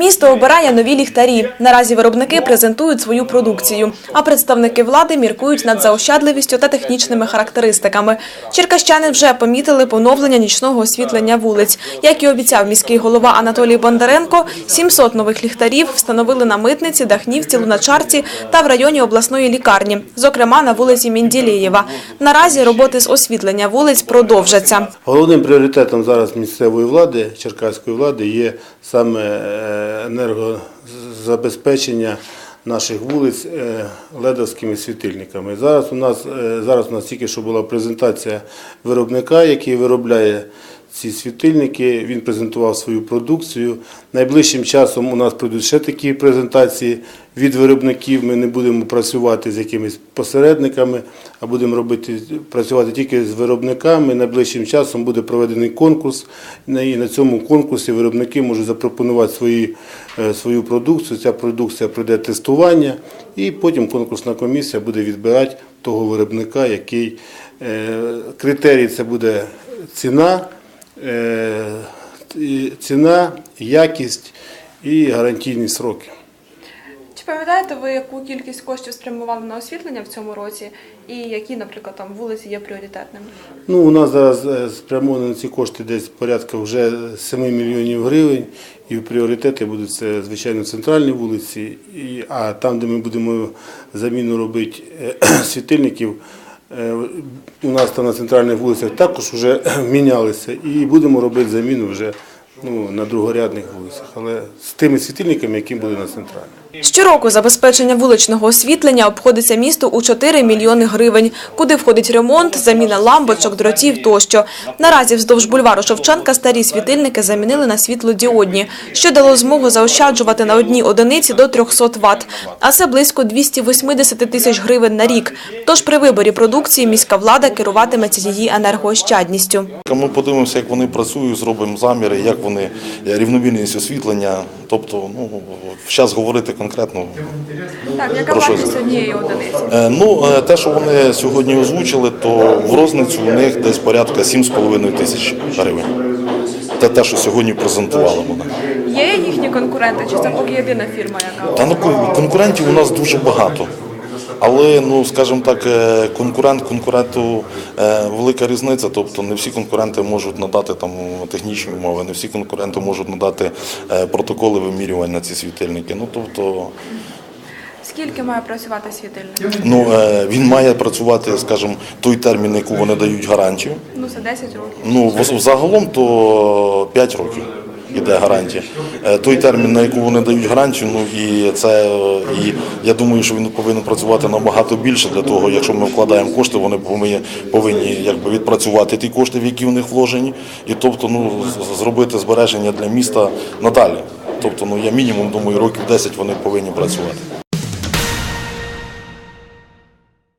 Місто обирає нові ліхтарі. Наразі виробники презентують свою продукцію, а представники влади міркують над заощадливістю та технічними характеристиками. Черкащани вже помітили поновлення нічного освітлення вулиць. Як і обіцяв міський голова Анатолій Бондаренко, 700 нових ліхтарів встановили на митниці, Дахнівці, Луначарці та в районі обласної лікарні, зокрема на вулиці Мінділєєва. Наразі роботи з освітлення вулиць продовжаться. Головним пріоритетом зараз місцевої влади, черкаської влади, є саме е, енергозабезпечення наших вулиць е, ледовськими світильниками. Зараз у нас е, зараз у нас тільки що була презентація виробника, який виробляє ці світильники. Він презентував свою продукцію. Найближчим часом у нас пройдуть ще такі презентації від виробників. Ми не будемо працювати з якимись посередниками, а будемо робити працювати тільки з виробниками. Найближчим часом буде проведений конкурс. І на цьому конкурсі виробники можуть запропонувати свої, е, свою продукцію. Ця продукція пройде тестування, і потім конкурсна комісія буде відбирати того виробника, який е, критерій це буде ціна. Е, ціна, якість і гарантійні сроки. Чи пам'ятаєте ви, яку кількість коштів спрямували на освітлення в цьому році, і які, наприклад, там вулиці є пріоритетними? Ну, у нас зараз е, спрямовано на ці кошти десь порядка вже 7 мільйонів гривень, і пріоритети будуть це, звичайно, центральні вулиці, а там, де ми будемо заміну робити е, світильників, у нас там на центральних вулицях також вже мінялися, і будемо робити заміну вже ну, на другорядних вулицях, але з тими світильниками, які були на центральних. Щороку забезпечення вуличного освітлення обходиться місту у 4 мільйони гривень, куди входить ремонт, заміна лампочок, дротів тощо. Наразі вздовж бульвару Шевченка старі світильники замінили на світлодіодні, що дало змогу заощаджувати на одній одиниці до 300 Вт, а це близько 280 тисяч гривень на рік. Тож при виборі продукції міська влада керуватиметься її енергоощадністю. Ми подивимося, як вони працюють, зробимо заміри, як вони е, рівномірність освітлення. Тобто, ну зараз говорити конкретно. Так, яка вартість однієї одиниці? Е, Ну, е, те, що вони сьогодні озвучили, то в розницю у них десь порядка 7,5 тисяч гривень. Це те, що сьогодні презентували вони. Є їхні конкуренти, чи це поки єдина фірма, яка? Та ну конкурентів у нас дуже багато. Але, ну скажімо так, е, конкурент конкуренту е, велика різниця. Тобто не всі конкуренти можуть надати там технічні умови, не всі конкуренти можуть надати е, протоколи вимірювань на ці світильники. Ну тобто, Скільки має працювати світильник? ну він має працювати, скажімо, той термін, яку вони дають гарантію. Ну, це 10 років. Ну взагалом то 5 років іде гарантія. Е, Той термін, на яку вони дають гарантію, ну і це е, і я думаю, що він повинен працювати набагато більше для того, якщо ми вкладаємо кошти, вони повинні, повинні якби відпрацювати ті кошти, в які в них вложені, і тобто ну зробити збереження для міста надалі. Тобто, ну я мінімум думаю, років 10 вони повинні працювати.